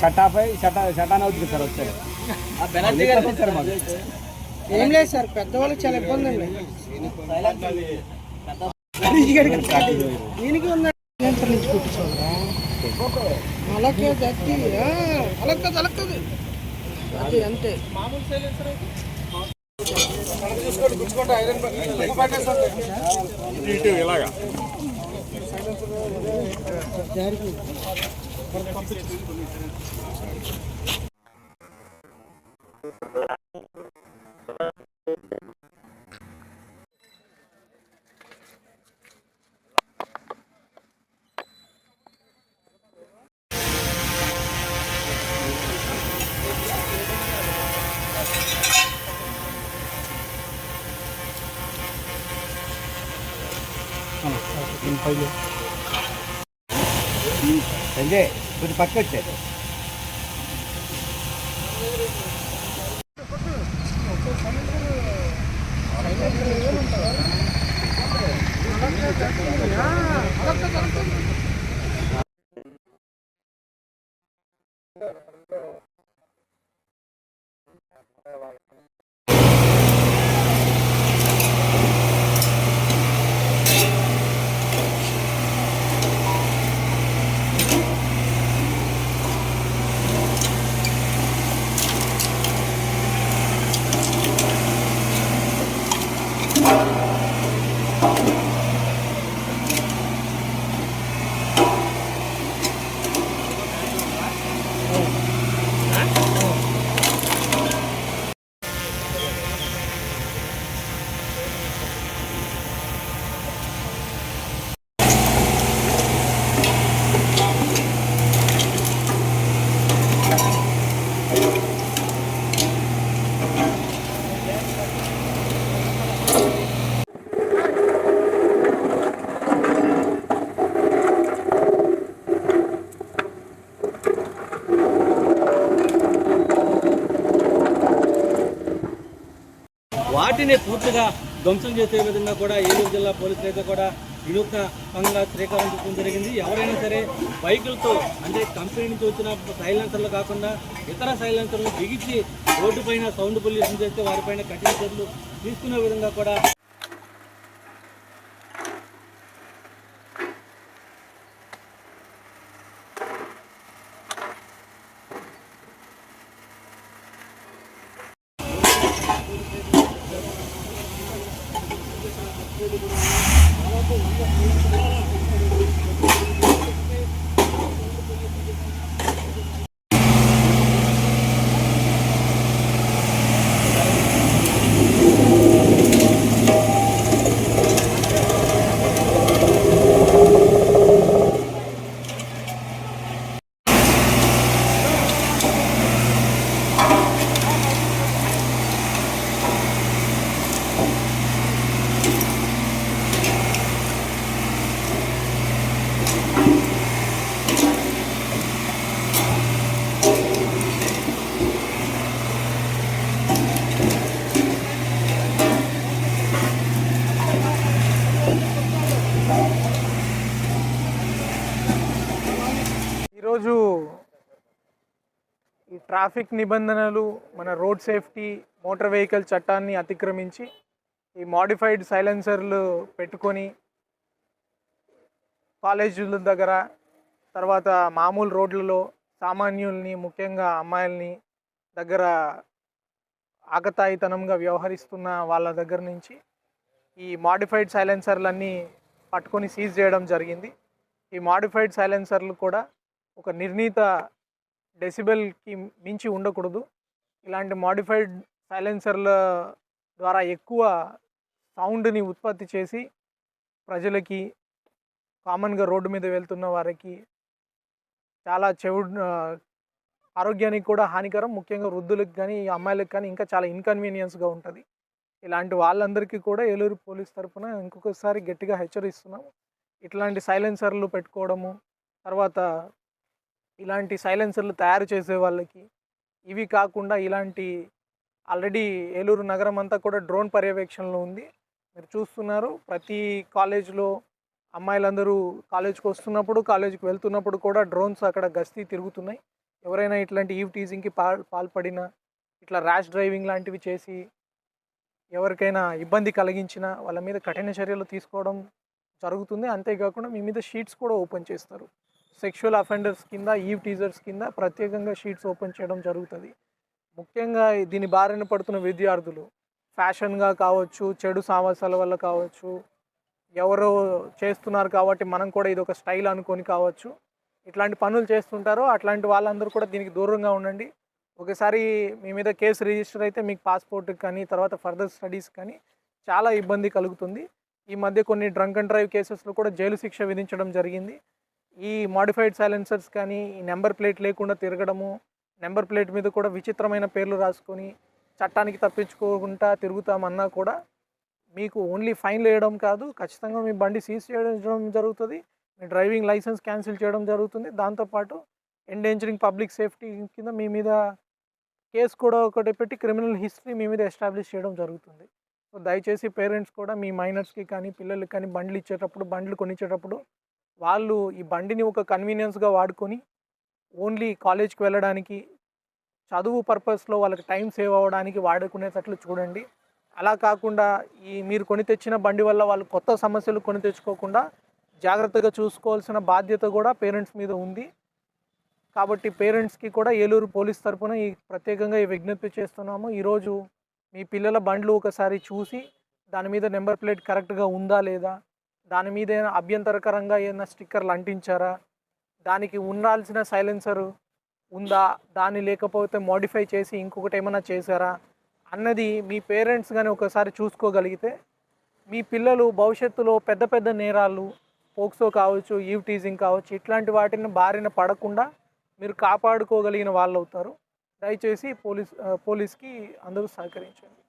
Shut off అయ్యి shut shut on అవుతుంది sir వచ్చారు సార్ మాకు. ఏం లేదు సార్ పెద్దవాళ్ళకి చాలా ఇబ్బంది అండి దీనికి ఉందండి అలాగే గట్టి అలక్కదు అలక్కదు అది అంతే మామూలు సైలెన్సర్ ఇలాగా Ano, ah, yung pala. Sanjay కొంచెం పక్క వచ్చాయి పార్టీని పూర్తిగా ధ్వంసం చేసే విధంగా కూడా ఏలూరు జిల్లా పోలీసులు అయితే కూడా వినూత్న శ్రీకారం చుట్టడం జరిగింది. ఎవరైనా సరే బైకులతో అంటే కంపెనీ నుంచి వచ్చిన సైలెన్సర్లు కాకుండా ఇతర సైలెన్సర్లు బిగించి రోడ్డు పైన సౌండ్ పొల్యూషన్ చేస్తే వారిపైన కఠిన చర్యలు తీసుకునే విధంగా కూడా ということで、7と2が増えてくれま。ట్రాఫిక్ నిబంధనలు మన రోడ్ సేఫ్టీ మోటార్ వెహికల్ చట్టాన్ని అతిక్రమించి ఈ మాడిఫైడ్ సైలెన్సర్లు పెట్టుకొని కాలేజీల దగ్గర తర్వాత మామూలు రోడ్లలో సామాన్యుల్ని ముఖ్యంగా అమ్మాయిల్ని దగ్గర ఆకతాయితనంగా వ్యవహరిస్తున్న వాళ్ళ దగ్గర నుంచి ఈ మాడిఫైడ్ సైలెన్సర్లన్నీ పట్టుకొని సీజ్ చేయడం జరిగింది. ఈ మాడిఫైడ్ సైలెన్సర్లు కూడా ఒక నిర్ణీత డెసిబెల్కి మించి ఉండకూడదు. ఇలాంటి మాడిఫైడ్ సైలెన్సర్ల ద్వారా ఎక్కువ సౌండ్ని ఉత్పత్తి చేసి ప్రజలకి కామన్గా రోడ్డు మీద వెళ్తున్న వారికి చాలా చెవు ఆరోగ్యానికి కూడా హానికరం. ముఖ్యంగా వృద్ధులకు కానీ అమ్మాయిలకు కానీ ఇంకా చాలా ఇన్కన్వీనియన్స్గా ఉంటుంది. ఇలాంటి వాళ్ళందరికీ కూడా ఏలూరు పోలీస్ తరఫున ఇంకొకసారి గట్టిగా హెచ్చరిస్తున్నాము. ఇట్లాంటి సైలెన్సర్లు పెట్టుకోవడము తర్వాత ఇలాంటి సైలెన్సర్లు తయారు చేసే వాళ్ళకి ఇవి కాకుండా ఇలాంటి ఆల్రెడీ ఏలూరు నగరం అంతా కూడా డ్రోన్ పర్యవేక్షణలో ఉంది. మీరు చూస్తున్నారు ప్రతి కాలేజ్లో అమ్మాయిలందరూ కాలేజ్కి వస్తున్నప్పుడు కాలేజ్కి వెళ్తున్నప్పుడు కూడా డ్రోన్స్ అక్కడ గస్తీ తిరుగుతున్నాయి. ఎవరైనా ఇట్లాంటి ఈవ్ టీజింగ్కి పాల్ పాల్పడినా ఇట్లా ర్యాష్ డ్రైవింగ్ లాంటివి చేసి ఎవరికైనా ఇబ్బంది కలిగించిన వాళ్ళ మీద కఠిన చర్యలు తీసుకోవడం జరుగుతుంది. అంతేకాకుండా మీ మీద షీట్స్ కూడా ఓపెన్ చేస్తారు. సెక్షువల్ అఫెండర్స్ కింద ఈవ్ టీజర్స్ కింద ప్రత్యేకంగా షీట్స్ ఓపెన్ చేయడం జరుగుతుంది. ముఖ్యంగా దీని బారిన పడుతున్న విద్యార్థులు ఫ్యాషన్గా కావచ్చు చెడు సామాసాల వల్ల కావచ్చు ఎవరో చేస్తున్నారు కాబట్టి మనం కూడా ఇది ఒక స్టైల్ అనుకొని కావచ్చు ఇట్లాంటి పనులు చేస్తుంటారో అట్లాంటి వాళ్ళందరూ కూడా దీనికి దూరంగా ఉండండి. ఒకసారి మీ మీద కేసు రిజిస్టర్ అయితే మీకు పాస్పోర్ట్కి కానీ తర్వాత ఫర్దర్ స్టడీస్ కానీ చాలా ఇబ్బంది కలుగుతుంది. ఈ మధ్య కొన్ని డ్రంక్ అండ్ డ్రైవ్ కేసెస్లో కూడా జైలు శిక్ష విధించడం జరిగింది. ఈ మాడిఫైడ్ సైలెన్సర్స్ కానీ ఈ నెంబర్ ప్లేట్ లేకుండా తిరగడము నెంబర్ ప్లేట్ మీద కూడా విచిత్రమైన పేర్లు రాసుకొని చట్టానికి తప్పించుకోకుండా తిరుగుతామన్నా కూడా మీకు ఓన్లీ ఫైన్ వేయడం కాదు ఖచ్చితంగా మీ బండి సీజ్ చేయడం జరుగుతుంది మీ డ్రైవింగ్ లైసెన్స్ క్యాన్సిల్ చేయడం జరుగుతుంది. దాంతోపాటు ఎండేంజరింగ్ పబ్లిక్ సేఫ్టీ కింద మీ మీద కేసు కూడా ఒకటి పెట్టి క్రిమినల్ హిస్టరీ మీ మీద ఎస్టాబ్లిష్ చేయడం జరుగుతుంది. సో దయచేసి పేరెంట్స్ కూడా మీ మైనర్స్కి కానీ పిల్లలకి కానీ బండ్లు ఇచ్చేటప్పుడు బండ్లు కొనిచ్చేటప్పుడు వాళ్ళు ఈ బండిని ఒక కన్వీనియన్స్గా వాడుకొని ఓన్లీ కాలేజ్కి వెళ్ళడానికి చదువు పర్పస్లో వాళ్ళకి టైం సేవ్ అవ్వడానికి వాడుకునేటట్లు చూడండి. అలా కాకుండా ఈ మీరు కొని తెచ్చిన బండి వల్ల వాళ్ళు కొత్త సమస్యలు కొని తెచ్చుకోకుండా జాగ్రత్తగా చూసుకోవాల్సిన బాధ్యత కూడా పేరెంట్స్ మీద ఉంది. కాబట్టి పేరెంట్స్కి కూడా ఏలూరు పోలీస్ తరఫున ఈ ప్రత్యేకంగా ఈ విజ్ఞప్తి చేస్తున్నాము. ఈరోజు మీ పిల్లల బండ్లు ఒకసారి చూసి దాని మీద నెంబర్ ప్లేట్ కరెక్ట్గా ఉందా లేదా దాని మీద ఏమైనా అభ్యంతరకరంగా ఏమైనా స్టిక్కర్లు అంటించారా? దానికి ఉండాల్సిన సైలెన్సరు ఉందా? దాన్ని లేకపోతే మోడిఫై చేసి ఇంకొకటి ఏమైనా చేశారా? అన్నది మీ పేరెంట్స్ కానీ ఒకసారి చూసుకోగలిగితే మీ పిల్లలు భవిష్యత్తులో పెద్ద పెద్ద నేరాలు పోక్సో కావచ్చు ఈవ్ టీజింగ్ కావచ్చు ఇట్లాంటి వాటిని బారిన పడకుండా మీరు కాపాడుకోగలిగిన వాళ్ళు అవుతారు దయచేసి పోలీస్ పోలీస్కి అందరూ సహకరించండి.